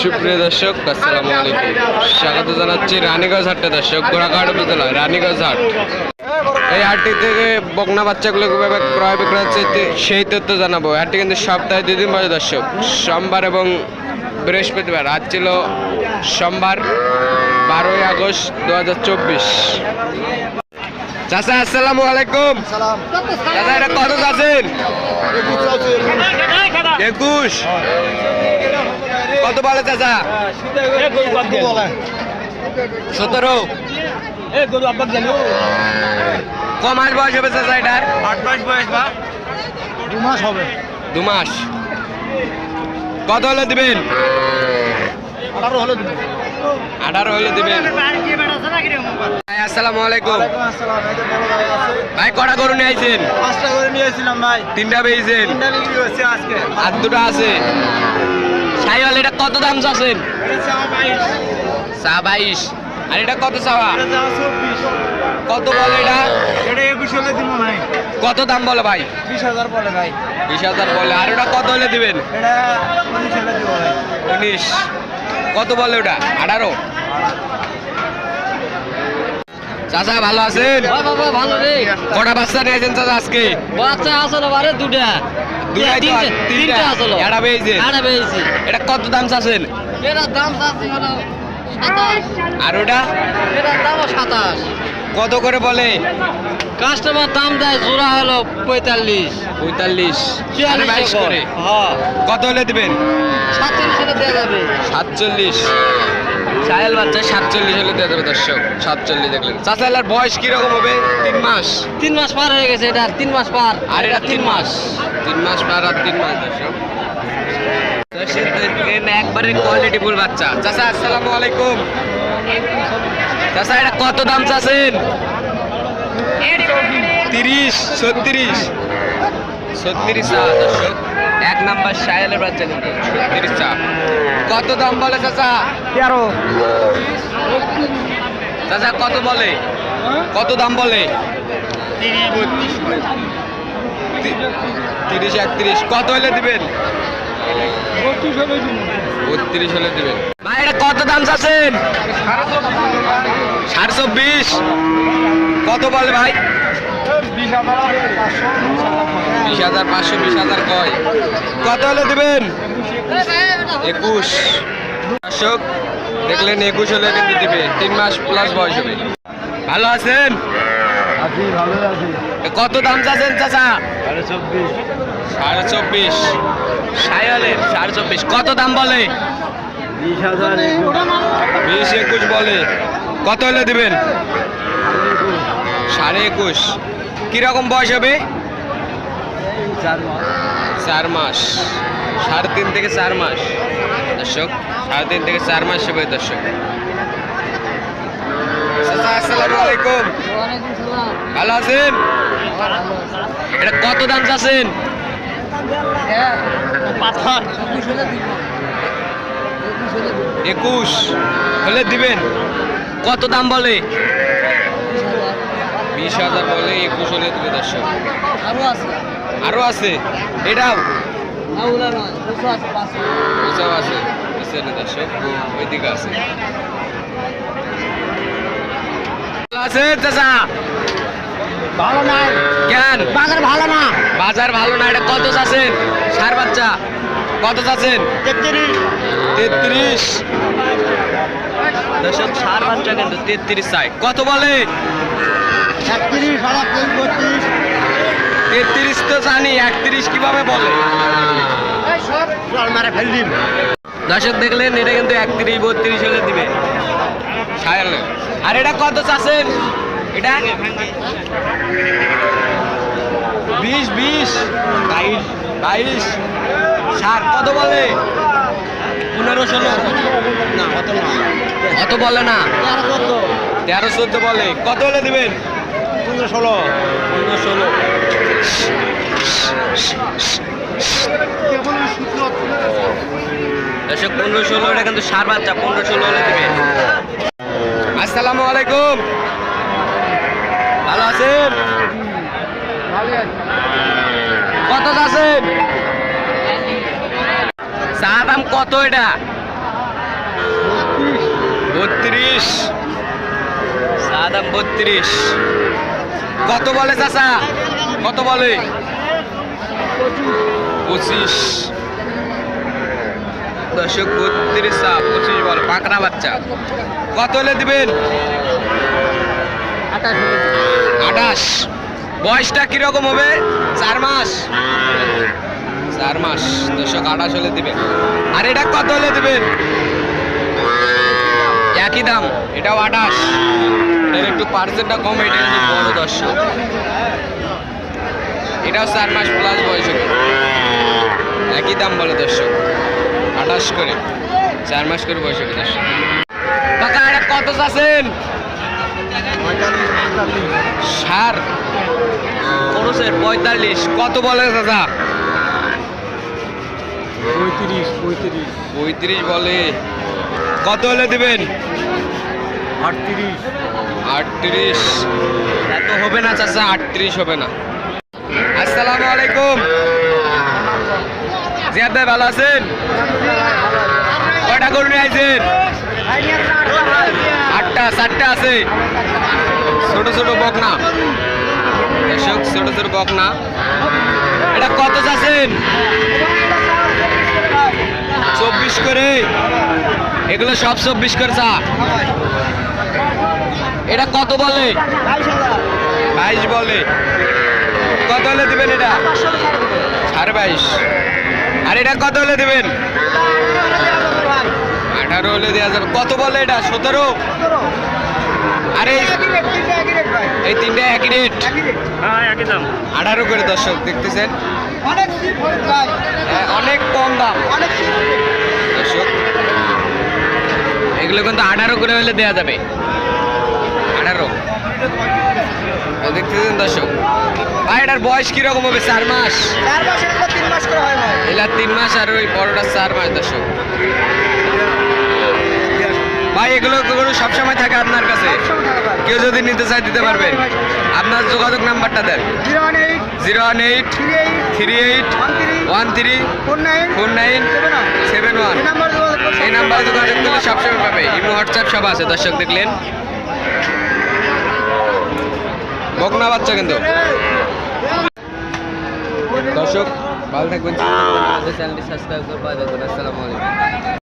সুপ্রিয় দর্শক, আসসালামু আলাইকুম। স্বাগত জানাচ্ছি রানীগঞ্জ হাটে দর্শক গোড়াঘাট উপজেলা, রানীগঞ্জ হাট। এই হাটটি থেকে বকনা বাচ্চাগুলো কীভাবে ক্রয় বিক্রয় হচ্ছে সেই তথ্য জানাব। হাটটি কিন্তু সপ্তাহে দুদিন বসে দর্শক। সোমবার এবং বৃহস্পতিবার। আজ ছিল সোমবার, বারোই আগস্ট দু হাজার চব্বিশ। চাচা আসসালামু আলাইকুম। সালাম চাচা এটা কত আছেন একুশ কত বলে চাচা? সতেরো। কমাস বয়স হবে চাচা এটার? দু মাস হবে। দু মাস। কত হলে দিবেন? আঠারো হলে দিবি আঠারো হলে দিবেন আসসালামু আলাইকুম। ভাই কটা গরু নিয়ে আইছেন? পাঁচটা করে নিয়েছিলাম ভাই। তিনটা পেয়েছেন আর দুটো আছে। সাইওয়াল এটা কত দাম চাচ্ছেন? চা বাইশ। আর এটা কত চাওয়া? কত বলে এটা? এটা একুশ হলে দিব নাই কত দাম বলে ভাই? বিশ হাজার পড়ে ভাই। বিশ হাজার বলে। আর ওটা কত হলে দিবেন? এটা উনিশ হলে দিব ভাই। উনিশ। কত বলে ওটা? আঠারো। চাচা ভালো আছেন? ভালো রে। কটা বাচ্চা নিয়েছেন চাচা আজকে? বাচ্চা আসলো বারে দুটা তিনটে আসলো। এটা পেয়েছি কত দাম চাচ্ছেন? দাম চাচ্ছি হলো সাতাশ। আর ওটা? এটার দাম সাতাশ। কত করে বলে? কাস্টমার দাম দেয় জোড়া হলো পঁয়তাল্লিশ। পঁয়তাল্লিশ। বাইশ করে? হ্যাঁ। কত হলে দিবেন? সাতচল্লিশ হলে দেওয়া যাবে। সাতচল্লিশ। সাহেল বাচ্চা সাতচল্লিশ হলে দিয়ে দেবে দর্শক। সাতচল্লিশ দেখলেন। চাচালার বয়স কীরকম হবে? তিন মাস। তিন মাস পার হয়ে গেছে এটা তিন মাস পার। আর এটা তিন মাস। তিন মাস পার আর তিন মাস দর্শক। একবারে কোয়ালিটি ফুল বাচ্চা। চাচা আসসালামু আলাইকুম। চাচা এটা কত দাম চাচ্ছেন? তিরিশ ছত্রিশ। ছত্রিশ এক নাম্বার সাহেলের বাচ্চা কিন্তু। ছত্রিশ চা কত দাম বলে চাচা? তেরো। চাচা কত বলে? কত দাম বলে? তিরিশ একত্রিশ। কত হলে দিবেন? বত্রিশ হলে দিবেন। ভাই এটা কত দাম চাচ্ছেন? সাড়ে চব্বিশ। কত বলে ভাই? বিশ হাজার পাঁচশো বিশ হাজার কয়? কত হলে দিবেন? একুশ। দর্শক দেখলেন একুশ হলে কিন্তু দিবে। তিন মাস প্লাস বয়স হবে। ভালো আছেন? কত দাম চাচ্ছেন চাচা? সাড়ে চব্বিশ। সাড়ে চব্বিশ। সাড়ে চব্বিশ। কত দাম বলে? বিশ একুশ। বলে। কত হলে দিবেন? সাড়ে একুশ। কীরকম বয়স হবে? চার মাস। সাড়ে তিন থেকে চার মাস। দর্শক সাড়ে তিন থেকে চার মাস হবে দর্শক। আসসালামু আলাইকুম। ওয়ালাইকুম ভালো আছেন? এটা কত দাম চাচ্ছেন? পাথর একুশ। হলে দিবেন। কত দাম বলে? বিশ হাজার বলে একুশ হলে দিবে দর্শক। আরও আছে। আরও আছে? এটাও ওইসব আছে দর্শক? ওইদিকে আছে। ভালো আছেন চাচা? ভালো নাই কেন? বাজার ভালো না। বাজার ভালো না এটা কত চাচ্ছেন সার বাচ্চা? কত চাচ্ছেন? তেত্রিশ। তেত্রিশ। দর্শক সার বাচ্চা কিন্তু তেত্রিশ চাই। কত বলে? তেত্রিশ তো জানি একত্রিশ কীভাবে বলে? দর্শক দেখলেন এটা কিন্তু একত্রিশ বত্রিশ হলে দিবে। আর এটা কত চাচ্ছেন? এটা? বিশ বিশ। বাইশ। বাইশ। ষাট কত বলে? পনেরো ষোলো। না অত না। অত বলে না। তেরো চোদ্দ। বলে। কত হলে দিবেন? পনেরো ষোলো। পনেরো ষোলো। দর্শক পনেরো ষোলো এটা কিন্তু সার বাচ্চা পনেরো ষোলো হলে দিবেন। আসসালামু আলাইকুম। ভালো আছেন? কত আছেন দাম কত এটা? বত্রিশ। চা দাম বত্রিশ। কত বলে চাচা? কত বলে? পঁচিশ। দশক বত্রিশ চা পঁচিশ বলে। পাকড়া বাচ্চা। কত হলে দিবেন। আঠাশ। বয়সটা কীরকম হবে? চার মাস। চার মাস দুশো আঠাশ হলে দিবেন আর এটা কত হলে দিবেন? একই দাম, এটাও আঠাশ। এটার একটু পার্সেন্টটা কম, এটা দর্শক। এটাও চার মাস প্লাস বয়স একই দাম বলে দর্শক। আঠাশ করে। চার মাস করে বয়স হবে দর্শক। কাকা, এটা কত সার খরচের পঁয়তাল্লিশ। কত বলে দাদা পঁয়ত্রিশ পঁয়ত্রিশ। পঁয়ত্রিশ বলে। কত হলে দিবেন? আটত্রিশ। আটত্রিশ। এত হবে না চাচা আটত্রিশ হবে না। আসসালামু আলাইকুম। জিয়াদ ভাই ভালো আছেন? কয়টা গরু নিয়ে আইছেন? আটটা চারটা আছে। ছোট ছোট বকনা। দর্শক ছোট ছোট বকনা। এটা কত চাচ্ছেন? চব্বিশ করে। এগুলো সব চব্বিশ করে চা। এটা কত বলে? বাইশ বলে। কত হলে দিবেন এটা? সাড়ে বাইশ। আর এটা কত হলে দিবেন? আঠারো হলে দেওয়া যাবে। কত বলে এটা? সতেরো? আরে এই তিনটা একই রেট হ্যাঁ আঠারো করে দর্শক দেখতেছেন? অনেক হয়ে কম দাম। দর্শক এগুলো কিন্তু আঠারো করে হলে দেওয়া যাবে। আঠারো। দেখতেছেন দর্শক ভাই এটার বয়স কীরকম হবে? চার মাস? হয় তিন মাস আর ওই বড়টা চার মাস দর্শক। ভাই, এগুলো গরু সবসময় থাকে আপনার কাছে? কেউ যদি নিতে চায় দিতে পারবে। আপনার যোগাযোগ নাম্বারটা দেন। Zero one eight, three eight, one three, four nine, seven one. এই নাম্বার যোগাযোগ করলে সবসময় পাবে। ইমো, হোয়াটসঅ্যাপ সব আছে, দর্শক দেখলেন। বকনা বাচ্চা কিন্তু। দর্শক, ভালো থাকবেন। চ্যানেলটি সাবস্ক্রাইব করবা দেখুন আসসালামু আলাইকুম।